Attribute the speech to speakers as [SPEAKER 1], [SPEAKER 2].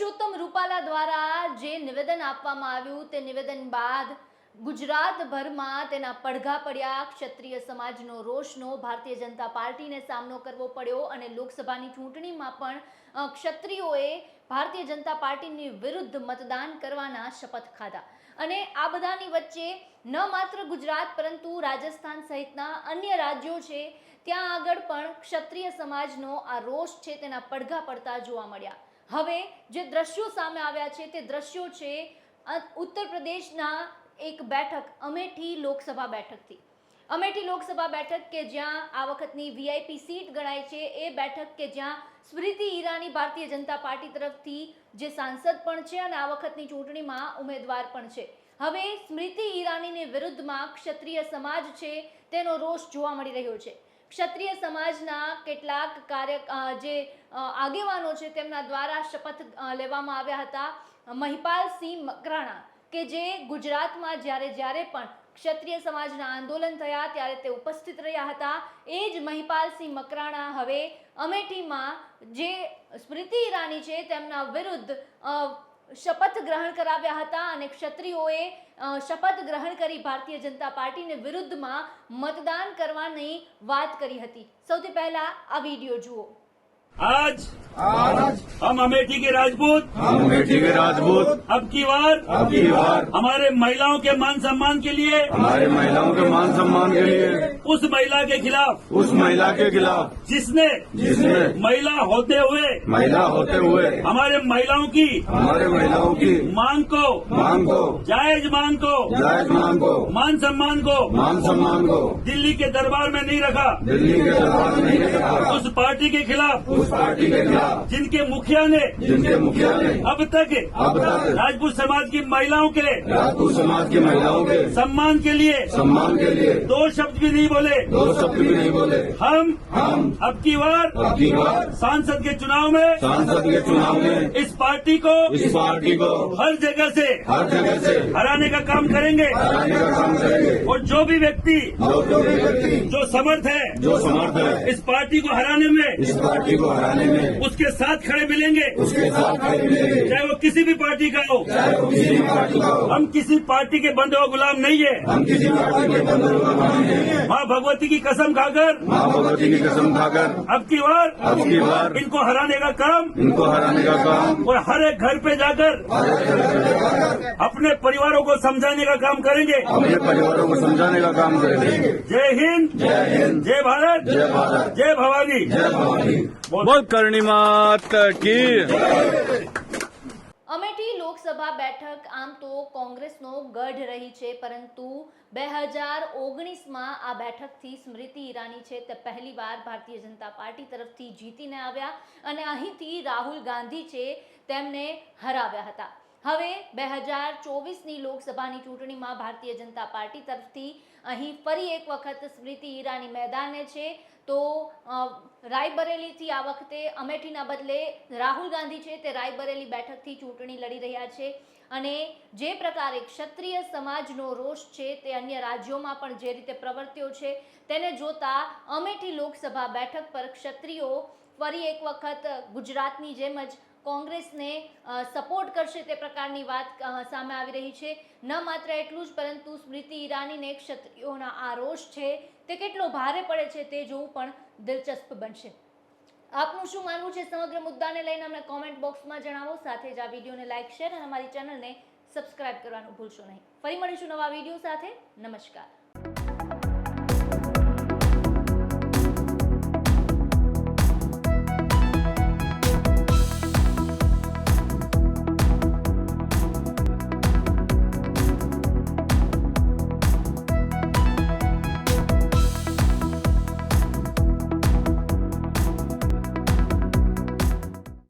[SPEAKER 1] પરસોત્તમ રૂપાલા દ્વારા જે નિવેદન આપવામાં આવ્યું તે નિવેદન બાદ ગુજરાતભરમાં તેના પડઘા પડ્યા. ક્ષત્રિય સમાજનો રોષનો ભારતીય જનતા પાર્ટીને સામનો કરવો પડ્યો અને લોકસભાની ચૂંટણીમાં પણ ક્ષત્રિયોએ ભારતીય જનતા પાર્ટીની વિરુદ્ધ મતદાન કરવાના શપથ ખાધા. અને આ બધાની વચ્ચે ન માત્ર ગુજરાત પરંતુ રાજસ્થાન સહિતના અન્ય રાજ્યો છે, ત્યાં આગળ પણ ક્ષત્રિય સમાજનો આ રોષ છે તેના પડઘા પડતા જોવા મળ્યા. હવે જે દ્રશ્યો સામે આવ્યા છે તે દ્રશ્યો છે ઉત્તર પ્રદેશના એક બેઠક, અમેઠી લોકસભા બેઠકથી. અમેઠી લોકસભા બેઠક કે જ્યાં આ વખતની વીઆઈપી સીટ ગણાય છે, એ બેઠક કે જ્યાં સ્મૃતિ ઈરાની ભારતીય જનતા પાર્ટી તરફથી જે સાંસદ પણ છે અને આ વખતની ચૂંટણીમાં ઉમેદવાર પણ છે. હવે સ્મૃતિ ઈરાનીની વિરુદ્ધમાં ક્ષત્રિય સમાજ છે, તેનો રોષ જોવા મળી રહ્યો છે. ક્ષત્રિય સમાજના કેટલાક કાર્ય જે આગેવાનો છે તેમના દ્વારા શપથ લેવામાં આવ્યા હતા. મહિપાલસિંહ મકરાણા કે જે ગુજરાતમાં જ્યારે જ્યારે પણ ક્ષત્રિય સમાજના આંદોલન થયા ત્યારે તે ઉપસ્થિત રહ્યા હતા. એ જ મહિપાલસિંહ મકરાણા હવે અમેઠીમાં જે સ્મૃતિ ઈરાની છે તેમના વિરુદ્ધ શપથ ગ્રહણ કરાવ્યા હતા અને ક્ષત્રિયોએ શપથ ગ્રહણ કરી ભારતીય જનતા પાર્ટીને વિરુદ્ધમાં મતદાન કરવાની વાત કરી હતી. સૌથી પહેલા આ વીડિયો જુઓ.
[SPEAKER 2] आज
[SPEAKER 3] आज
[SPEAKER 2] हम अमेठी के राजपूत।
[SPEAKER 3] हम अमेठी के राजपूत।
[SPEAKER 2] अब की बार?
[SPEAKER 3] अब की बार।
[SPEAKER 2] हमारे महिलाओं के मान सम्मान के लिए।
[SPEAKER 3] हमारे महिलाओं के मान सम्मान के लिए।
[SPEAKER 2] उस महिला के खिलाफ।
[SPEAKER 3] उस महिला के खिलाफ।
[SPEAKER 2] जिसने
[SPEAKER 3] जिसने
[SPEAKER 2] महिला होते हुए
[SPEAKER 3] महिला होते हुए
[SPEAKER 2] हमारे महिलाओं की
[SPEAKER 3] हमारे महिलाओं की
[SPEAKER 2] मांग को
[SPEAKER 3] मांग को
[SPEAKER 2] जायज़ मांग को
[SPEAKER 3] जायज़ मांग को
[SPEAKER 2] मान सम्मान को
[SPEAKER 3] मान सम्मान को
[SPEAKER 2] दिल्ली के दरबार में नहीं रखा।
[SPEAKER 3] दिल्ली के दरबार में नहीं रखा।
[SPEAKER 2] उस पार्टी के खिलाफ
[SPEAKER 3] उस पार्टी के खिलाफ।
[SPEAKER 2] जिनके मुखिया ने
[SPEAKER 3] जिनके मुखिया ने
[SPEAKER 2] अब तक
[SPEAKER 3] अब तक
[SPEAKER 2] राजपूत समाज की महिलाओं के
[SPEAKER 3] राजपूत समाज की महिलाओं के
[SPEAKER 2] सम्मान के लिए
[SPEAKER 3] सम्मान के लिए।
[SPEAKER 2] दो शब्द भी नहीं बोले।
[SPEAKER 3] दो शब्द भी नहीं बोले।
[SPEAKER 2] हम
[SPEAKER 3] हम
[SPEAKER 2] अब की बार
[SPEAKER 3] अब की बार
[SPEAKER 2] सांसद के चुनाव में
[SPEAKER 3] सांसद के चुनाव में
[SPEAKER 2] इस पार्टी को
[SPEAKER 3] इस पार्टी को
[SPEAKER 2] हर जगह से
[SPEAKER 3] हर जगह से
[SPEAKER 2] हराने का काम करेंगे।
[SPEAKER 3] हराने का काम करेंगे।
[SPEAKER 2] और जो भी व्यक्ति
[SPEAKER 3] जो भी व्यक्ति
[SPEAKER 2] जो समर्थ है
[SPEAKER 3] जो समर्थ है
[SPEAKER 2] इस पार्टी को हराने में
[SPEAKER 3] इस पार्टी को हराने में
[SPEAKER 2] उसके साथ खड़े मिलेंगे।
[SPEAKER 3] उसके साथ खड़े मिलेंगे।
[SPEAKER 2] चाहे वो किसी भी पार्टी का हो।
[SPEAKER 3] चाहे वो किसी भी पार्टी का हो।
[SPEAKER 2] हम किसी पार्टी के बंधे हुए गुलाम नहीं है।
[SPEAKER 3] हम किसी पार्टी के का मान नहीं है।
[SPEAKER 2] माँ भगवती की कसम खाकर
[SPEAKER 3] माँ भगवती की कसम खाकर
[SPEAKER 2] अब की बार
[SPEAKER 3] अब की बार
[SPEAKER 2] इनको हराने का काम
[SPEAKER 3] इनको हराने का काम
[SPEAKER 2] और हर एक घर पे जाकर अपने परिवारों को समझाने का काम करेंगे।
[SPEAKER 3] अपने परिवारों को समझाने का काम करेंगे
[SPEAKER 2] जय हिंद
[SPEAKER 3] जय हिंद
[SPEAKER 2] जय भारत
[SPEAKER 3] जय भारत
[SPEAKER 2] जय भवानी
[SPEAKER 3] जय भवानी
[SPEAKER 4] बोल करणी मात की
[SPEAKER 1] અમેઠી લોકસભા બેઠક આમ તો કોંગ્રેસનો ગઢ રહી છે પરંતુ બે હજાર ઓગણીસમાં આ બેઠકથી સ્મૃતિ ઈરાની છે તે પહેલીવાર ભારતીય જનતા પાર્ટી તરફથી જીતીને આવ્યા અને અહીંથી રાહુલ ગાંધી છે તેમને હરાવ્યા હતા હવે બે હજાર ચોવીસની લોકસભાની ચૂંટણીમાં ભારતીય જનતા પાર્ટી તરફથી અહીં ફરી એક વખત સ્મૃતિ ઈરાની મેદાને છે. તો રાયબરેલીથી આ વખતે અમેઠીના બદલે રાહુલ ગાંધી છે તે રાયબરેલી બેઠકથી ચૂંટણી લડી રહ્યા છે અને જે પ્રકારે ક્ષત્રિય સમાજનો રોષ છે તે અન્ય રાજ્યોમાં પણ જે રીતે પ્રવર્ત્યો છે તેને જોતા અમેઠી લોકસભા બેઠક પર ક્ષત્રિયો ફરી એક વખત ગુજરાતની જેમ જ કોંગ્રેસને સપોર્ટ કરશે તે પ્રકારની વાત સામે આવી રહી છે. ન માત્ર એટલું જ, પરંતુ સ્મૃતિ ઈરાનીને ક્ષત્રિયોના આ રોષ છે. તે કેટલો ભારે પડે છે તે જોવું પણ દિલચસ્પ બનશે. આપનું શું માનવું છે સમગ્ર મુદ્દાને લઈને અમને કોમેન્ટ બોક્સમાં જણાવો. સાથે જ આ વિડીયોને લાઇક શેર અને અમારી ચેનલને સબસ્ક્રાઇબ કરવાનું ભૂલશો નહીં. ફરી મળીશું નવા વીડિયો સાથે. નમસ્કાર.